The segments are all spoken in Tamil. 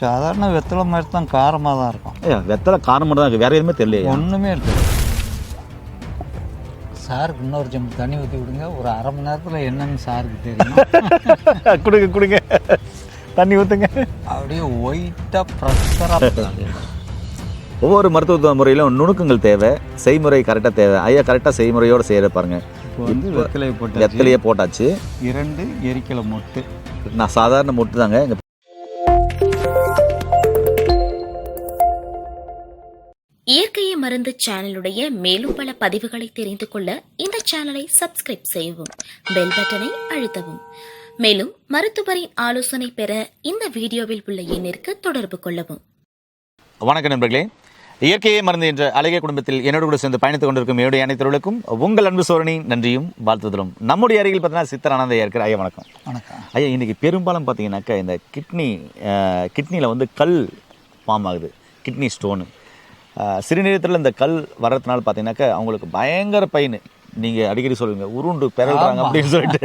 சாதாரண வெத்தலை மாதிரி தான் காரமாக தான் இருக்கும். வெத்தலை காரம் மட்டும் தான் வேற எதுவுமே தெரியலையா. ஒன்றுமே இருக்கு சாருக்கு இன்னொரு ஜம் தண்ணி ஊற்றி விடுங்க ஒரு அரை மணி நேரத்தில் என்னன்னு சாருக்கு தெரியும். கொடுங்க கொடுங்க. தண்ணி ஊற்றுங்க அப்படியே ஒயிட்டாக ப்ரெஷராக ஒவ்வொரு மருத்துவ முறையிலும் நுணுக்கங்கள் தேவை. செய்முறை கரெக்டாக தேவை. ஐயா கரெக்டாக செய்முறையோடு செய்கிற பாருங்க. இப்போ வந்து வெத்தலையை போட்டு வெத்தலையே போட்டாச்சு. இரண்டு எரிக்கலை மொட்டு. நான் சாதாரண முட்டு தாங்க. இயற்கையை மருந்து சேனலுடைய மேலும் பல பதிவுகளை தெரிந்து கொள்ள இந்த சேனலை சப்ஸ்கிரைப் செய்யவும் பெல் பட்டனை அழுத்தவும். மேலும் மருத்துவரின் ஆலோசனை பெற இந்த வீடியோவில் உள்ள எண்ணிற்கு தொடர்பு கொள்ளவும். வணக்கம் நண்பர்களே. இயற்கையே மருந்து என்ற அழகிய குடும்பத்தில் என்னோடு கூட சேர்ந்து பயணித்துக் கொண்டிருக்கும் என்னுடைய அனைத்தவர்களுக்கும் உங்கள் அன்பு சோரணி நன்றியும் வாழ்த்துதலும் நம்முடைய அருகில் பார்த்தீங்கன்னா சித்தரானந்த இருக்கிற ஐயா வணக்கம். வணக்கம். ஐயா இன்னைக்கு பெரும்பாலும் பார்த்தீங்கன்னாக்கா இந்த கிட்னி கிட்னியில் வந்து கல் ஃபார்ம் ஆகுது. கிட்னி ஸ்டோனு சிறுநீரத்தில் இந்த கல் வர்றதுனால பார்த்தீங்கன்னாக்கா அவங்களுக்கு பயங்கர பெயின் நீங்கள் அடிக்கடி சொல்லுவீங்க உருண்டு பிறல்றாங்க அப்படின்னு சொல்லிட்டு.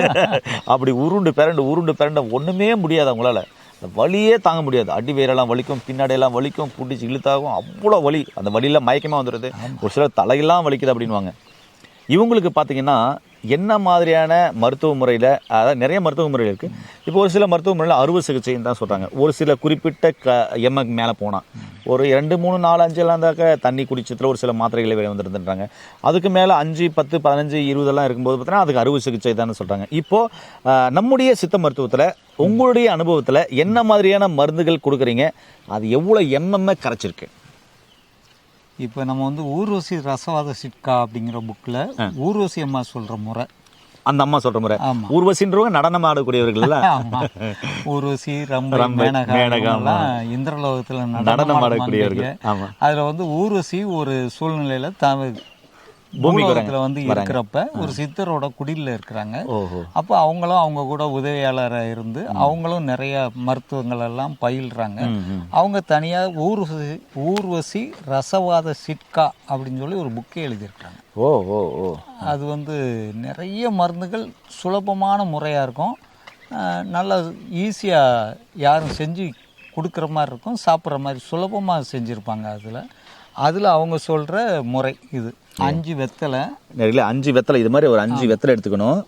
அப்படி உருண்டு பிறண்டு உருண்டு பிறண்ட ஒன்றுமே முடியாது அவங்களால. அந்த வலியே தாங்க முடியாது. அடி வேரெல்லாம் வலிக்கும் பின்னாடியெல்லாம் வலிக்கும் பிடிச்சி இழுத்தாகும் அவ்வளோ வலி. அந்த வலியில் மயக்கமாக வந்துடுது ஒரு சிலர் தலையெல்லாம் வலிக்குது அப்படின்வாங்க இவங்களுக்கு பார்த்தீங்கன்னா என்ன மாதிரியான மருத்துவ முறையில் அதாவது நிறைய மருத்துவ முறைகள் இருக்குது இப்போ ஒரு சில மருத்துவ முறையில் அறுவை சிகிச்சைன்னு தான் சொல்கிறாங்க ஒரு சில குறிப்பிட்ட க எம்எக்கு மேலே போனால் ஒரு ரெண்டு மூணு நாலு அஞ்செல்லாம் இருந்தாக்க தண்ணி குடிச்சத்தில் ஒரு சில மாத்திரைகளை வெளியே வந்துருந்துன்றாங்க அதுக்கு மேலே அஞ்சு பத்து பதினஞ்சு இருபதெல்லாம் இருக்கும்போது பார்த்தீங்கன்னா அதுக்கு அறுவை சிகிச்சை தான் சொல்கிறாங்க இப்போது நம்முடைய சித்த மருத்துவத்தில் உங்களுடைய அனுபவத்தில் என்ன மாதிரியான மருந்துகள் கொடுக்குறீங்க? அது எவ்வளோ எம்எம்ஏ கரைச்சிருக்கு? இப்போ நம்ம வந்து ஊர்வசி ரசவாத சிட்கா அப்படிங்கிற புக்கில் ஊர்வசி அம்மா சொல்கிற முறை. அந்த அம்மா சொல்கிற முறை. ஊர்வசின்றவங்க நடனம் ஆடக்கூடியவர்கள்ல ஆமா. ஊர்வசி ரம்பை இந்திரலோகத்தில் நடனம் ஆடக்கூடியவர்கள். அதில் வந்து ஊர்வசி ஒரு சூழ்நிலையில் பூமிக்கு வந்து இருக்கிறப்ப ஒரு சித்தரோட குடியில் இருக்கிறாங்க. அப்போ அவங்களும் அவங்க கூட உதவியாளராக இருந்து அவங்களும் நிறைய மருத்துவங்கள் எல்லாம் பயில்றாங்க. அவங்க தனியாக ஊர்வசி ஊர்வசி ரசவாத சிட்கா அப்படின்னு சொல்லி ஒரு புக்கே எழுதியிருக்காங்க ஓ ஓ ஓ. அது வந்து நிறைய மருந்துகள் சுலபமான முறையாக இருக்கும். நல்லா ஈஸியாக யாரும் செஞ்சு கொடுக்குற மாதிரி இருக்கும். சாப்பிட்ற மாதிரி சுலபமாக செஞ்சுருப்பாங்க அதில். அதில் அவங்க சொல்கிற முறை இது. அஞ்சு வெத்தலை. இல்லை அஞ்சு வெத்தலை இது மாதிரி ஒரு அஞ்சு வெத்தலை எடுத்துக்கணும்.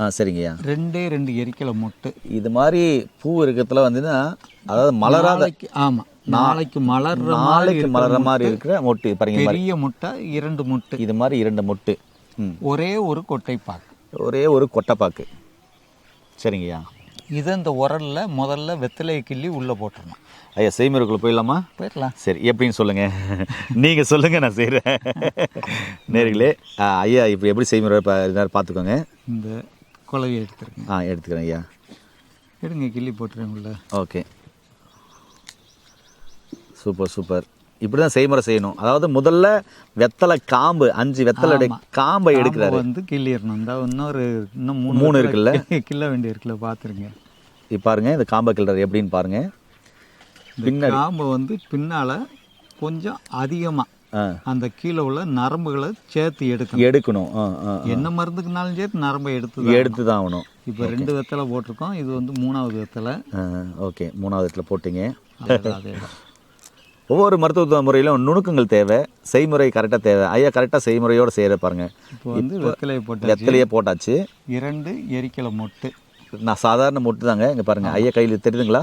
ஆ சரிங்கய்யா. ரெண்டே ரெண்டு எரிக்கலை மொட்டு. இது மாதிரி பூ இருக்கிறதுல வந்துன்னா அதாவது மலராத ஆமாம் நாளைக்கு மாதிரி நாளைக்கு மலர்ற மாதிரி இருக்கிற மொட்டு பாருங்க. பெரிய முட்டை இரண்டு முட்டு. இது மாதிரி இரண்டு மொட்டு. ஒரே ஒரு கொட்டை பாக்கு ஒரே ஒரு கொட்டைப்பாக்கு. சரிங்கய்யா. இதை இந்த உரல்ல முதல்ல வெத்தலையை கிள்ளி உள்ளே போட்டுறணும். ஐயா செய்முறைக்குள்ள போயிடலாமா? போயிடலாம். சரி எப்படின்னு சொல்லுங்க. நீங்க சொல்லுங்க நான் செய்கிறேன் நேர்களே ஐயா இப்போ எப்படி செய்முறை பா- இருந்தாலும் பார்த்துக்கோங்க இந்த குலையை எடுத்துருங்க. ஆ எடுத்துக்கிறேன் ஐயா. எடுங்க கிள்ளி போட்டுருங்க உள்ள. ஓகே. Super super. இப்படி தான் செய்முறை செய்யணும். அதாவது முதல்ல வெத்தலை காம்பு அஞ்சு வெத்தலை காம்பை எடுக்கிறாரு. வந்து கிள்ளிடணும். இந்த இன்னொரு இன்னும் மூணு மூணு வெத்தலை இருக்குல்ல? கிள்ள வேண்டி இருக்குல்ல பார்த்துருங்க இப்போ பாருங்க இந்த காம்பை கிளறது எப்படின்னு பாருங்க. இந்த காம்பை வந்து பின்னால கொஞ்சம் அதிகமாக அந்த கீழே உள்ள நரம்புகளை சேர்த்து எடுக்கணும். எடுக்கணும். என்ன மருந்துக்குனாலும் சேர்த்து நரம்பை எடுத்து எடுத்து தான் ஆகணும். இப்போ ரெண்டு வெத்தலை போட்டிருக்கோம். இது வந்து மூணாவது வெத்தலை. ஓகே. மூணாவது இடத்துல போட்டிங்க. ஒவ்வொரு மருத்துவ முறையிலும் நுணுக்கங்கள் தேவை செய்முறை கரெக்டாக தேவை. ஐயா கரெக்டாக செய்முறையோடு செய்கிற பாருங்க. இப்போ வந்து வெத்தலையை போட்டு வெத்தலையே போட்டாச்சு. இரண்டு எரிக்கலை மொட்டு. நான் சாதாரண மொட்டு தாங்க இங்கே பாருங்க. ஐயா கையில் தெரியுதுங்களா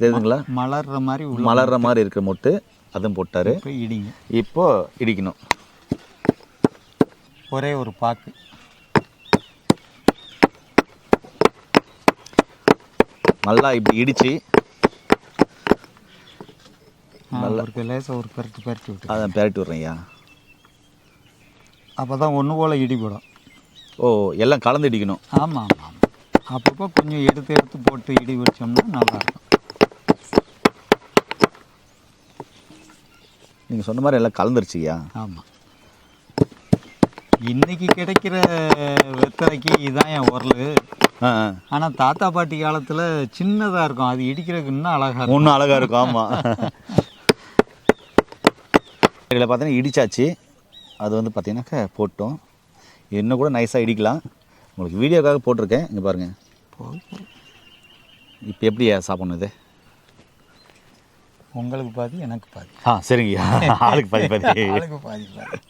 தெரியுதுங்களா மலர்ற மாதிரி மலர்ற மாதிரி இருக்கிற மொட்டு அதுவும் போட்டாரு. இப்போ இடிங்க. இப்போ இடிக்கணும். ஒரே ஒரு பாக்கு. நல்லா இப்படி இடிச்சு ஆ, ஒரு லேசாக ஒரு பரட்டு பரட்டி விட்டு அதை பெரட்டி விட்றேன் ஐயா அப்போ தான் ஒன்று போல் இடிபடும். ஓ எல்லாம் கலந்து இடிக்கணும். ஆமாம் ஆமாம் ஆமாம் அப்பப்போ கொஞ்சம் எடுத்து எடுத்து போட்டு இடி வச்சோம்னா நல்லாயிருக்கும். நீங்கள் சொன்ன மாதிரி எல்லாம் கலந்துருச்சுயா? ஆமாம் இன்னைக்கு கிடைக்கிற வெத்தலைக்கு இதான் என் உரல். ஆனால் தாத்தா பாட்டி காலத்தில் சின்னதாக இருக்கும். அது இடிக்கிறதுக்கு இன்னும் அழகாக ஒன்றும் அழகாக இருக்கும் ஆமாம் இதில் பார்த்தீங்கன்னா இடிச்சாச்சு. அது வந்து பார்த்தீங்கன்னாக்கா போட்டோம். இன்னும் கூட நைஸாக இடிக்கலாம். உங்களுக்கு வீடியோக்காக போட்டிருக்கேன். இங்கே பாருங்கள். இப்போ எப்படி சாப்பிடணும் இது? உங்களுக்கு பாதி எனக்கு பாதி. ஆ சரிங்கய்யா ஆளுக்கு பாதி பாதி. ஆளுக்கு பாதி பாதி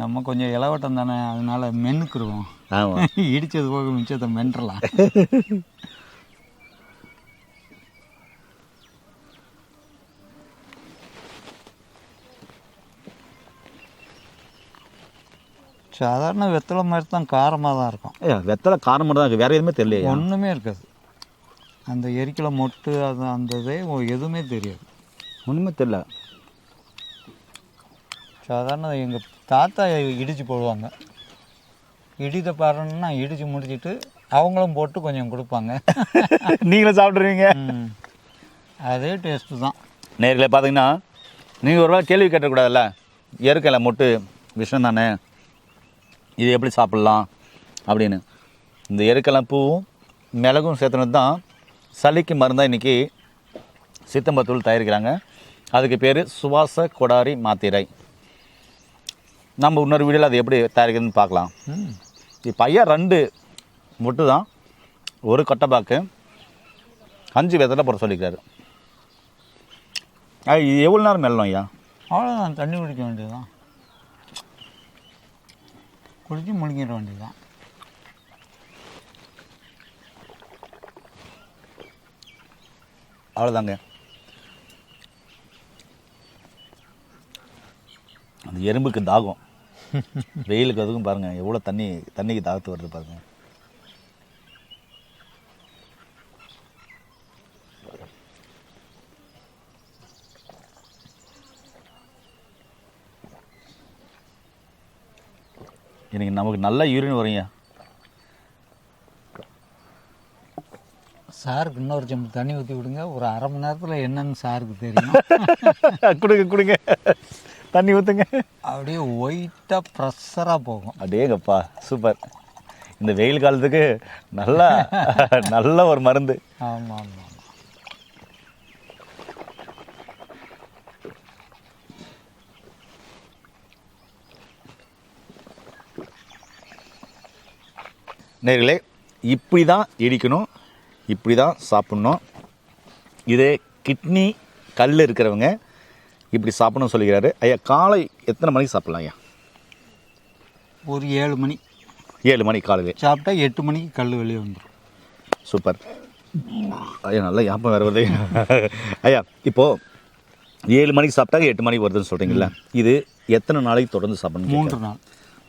நம்ம கொஞ்சம் இளவட்டம் தானே அதனால மென்னுக்குருவோம். ஆமாம் இடிச்சது போக மிச்சத்தை மென்றலாம். சாதாரண வெத்தலை மாதிரி தான் காரமாக தான் இருக்கும். ஐயா வெத்தலை காரம் மட்டும் தான் இருக்குது வேறு எதுவுமே தெரியலையா. ஒன்றுமே இருக்காது. அந்த எரிக்கலை மொட்டு அது அந்த இதே எதுவுமே தெரியாது. ஒன்றுமே தெரியல. சாதாரண எங்கள் தாத்தா இடித்து போடுவாங்க. இடித்த பாருன்னா இடித்து முடிச்சிட்டு அவங்களும் போட்டு கொஞ்சம் கொடுப்பாங்க. நீங்களும் சாப்பிட்ருவீங்க. அதே டேஸ்ட்டு தான். நேரில் பார்த்தீங்கன்னா நீங்கள் ஒரு வேளை கேள்வி கேட்டக்கூடாதுல்ல? இயற்கையில் மொட்டு விஷம் தானே? இது எப்படி சாப்பிட்லாம் அப்படின்னு. இந்த எருக்கெல்லாம் பூவும் மிளகும் சேர்த்துனது தான் சளிக்கு மருந்தாக இன்றைக்கி சித்தம்பத்தூள் தயாரிக்கிறாங்க. அதுக்கு பேர் சுவாச கொடாரி மாத்திரை. நம்ம இன்னொரு வீடியோவில் அது எப்படி தயாரிக்கிறதுன்னு பார்க்கலாம். இப்போ ஐயா ரெண்டு மொட்டு தான் ஒரு கொட்டைப்பாக்கு அஞ்சு விதத்தில் போட சொல்லிக்கிறாரு. இது எவ்வளோ நேரம் மெல்லணும் ஐயா? அவ்வளோதான் தண்ணி குடிக்க வேண்டியதுதான். குடிச்சு முழுங்கிட வேண்டியதுதான். அவ்வளோதாங்க அந்த எறும்புக்கு தாகம். வெயிலுக்கு அதுக்கும் பாருங்கள் எவ்வளோ தண்ணி தண்ணிக்கு தாகத்து வருது பாருங்கள் எனக்கு நமக்கு நல்ல யூரின் வருங்க. சாருக்கு இன்னொரு செம்பு தண்ணி ஊற்றி விடுங்க. ஒரு அரை மணி நேரத்தில் என்னன்னு சாருக்கு தெரியும். கொடுங்க கொடுங்க. தண்ணி ஊற்றுங்க அப்படியே ஒயிட்டாக ப்ரெஷராக போகும். அடேங்கப்பா சூப்பர் இந்த வெயில் காலத்துக்கு நல்லா நல்ல ஒரு மருந்து. ஆமாம் ஆமாம். நேர்களே இப்படி தான் இடிக்கணும் இப்படி தான் சாப்பிட்ணும். இதே கிட்னி கல் இருக்கிறவங்க இப்படி சாப்பிடணும்னு சொல்லிக்கிறாரு. ஐயா காலை எத்தனை மணிக்கு சாப்பிட்லாம் ஐயா? ஒரு ஏழு மணி. ஏழு மணி காலையில். சாப்பிட்டா எட்டு மணிக்கு கல் வெளியே வந்துடும் சூப்பர். ஐயா நல்லா ஞாபகம் வேறு வருது. ஐயா இப்போது ஏழு மணிக்கு சாப்பிட்டா எட்டு மணிக்கு வருதுன்னு சொல்கிறீங்களா இது எத்தனை நாளைக்கு தொடர்ந்து சாப்பிடணும் மூன்று நாள்.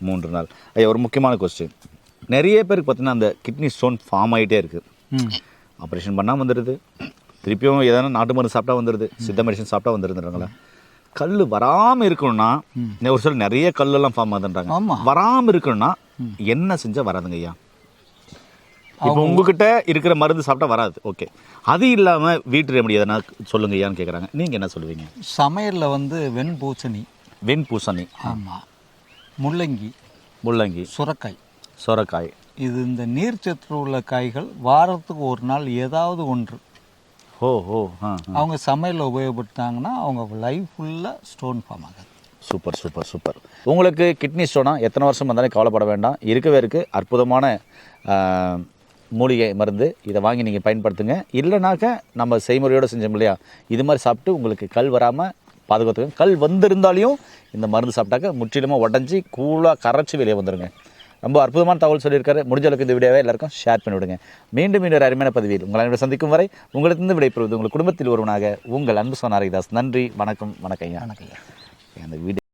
மூன்று நாள். ஐயா ஒரு முக்கியமான கொஸ்டின் நிறைய பேருக்கு பார்த்தீங்கன்னா அந்த கிட்னி ஸ்டோன் ஃபார்ம் ஆகிட்டே இருக்குது ஆப்ரேஷன் பண்ணால் வந்துடுது திருப்பியும் எதனா நாட்டு மருந்து சாப்பிட்டா வந்துடுது சித்த மெடிசன் சாப்பிட்டா வந்துடுதுன்றாங்களா கல் வராமல் இருக்கணும்னா ஒரு சில நிறைய கல்லெல்லாம் ஃபார்ம் ஆகுதுன்றாங்க. வராமல் இருக்கணும்னா என்ன செஞ்சால் வராதுங்க ஐயா? இப்போ உங்ககிட்ட இருக்கிற மருந்து சாப்பிட்டா வராது. ஓகே அது இல்லாமல் வீட்டு ரெமடி எதனா சொல்லுங்க ஐயான்னு கேட்குறாங்க நீங்கள் என்ன சொல்லுவீங்க? சமையலில் வந்து வெண்பூசணி. வெண் பூசணி ஆமாம் முள்ளங்கி. முள்ளங்கி. சுரக்காய். சொரக்காய். இது இந்த நீர்ச்சத்து உள்ள காய்கள் வாரத்துக்கு ஒரு நாள் ஏதாவது ஒன்று. ஓ ஓ. அவங்க சமையலில் உபயோகப்படுத்தாங்கன்னா அவங்க லைஃப் ஃபுல்லாக ஸ்டோன் ஃபார்ம் ஆகாது. Super super super. உங்களுக்கு கிட்னி ஸ்டோனா எத்தனை வருஷம் வந்தாலும் கவலைப்பட வேண்டாம். இருக்கவே இருக்கு. அற்புதமான மூலிகை மருந்து. இதை வாங்கி நீங்கள் பயன்படுத்துங்க. இல்லைனாக்க நம்ம செய்முறையோடு செஞ்சோம் இல்லையா? இது மாதிரி சாப்பிட்டு உங்களுக்கு கல் வராமல் பாதுகாத்துக்கங்க. கல் வந்திருந்தாலையும் இந்த மருந்து சாப்பிட்டாக்க முற்றிலுமாக உடஞ்சி கூலாக கரைச்சி வெளியே வந்துடுங்க ரொம்ப அற்புதமான தகவல் சொல்லியிருக்காரு. முடிஞ்ச அளவுக்கு இந்த வீடியோவை எல்லாருக்கும் ஷேர் பண்ணிவிடுங்க. மீண்டும் மீண்டும் ஒரு அருமையான பதிவில் உங்களை அனைவரும் சந்திக்கும் வரை உங்களிடத்திலிருந்து விடைபெறுவது உங்கள் குடும்பத்தில் ஒருவனாக உங்கள் அன்பு சொன்னாரிதாஸ் நன்றி வணக்கம் வணக்கம் ஐயா. கணக்கில் அந்த வீடியோ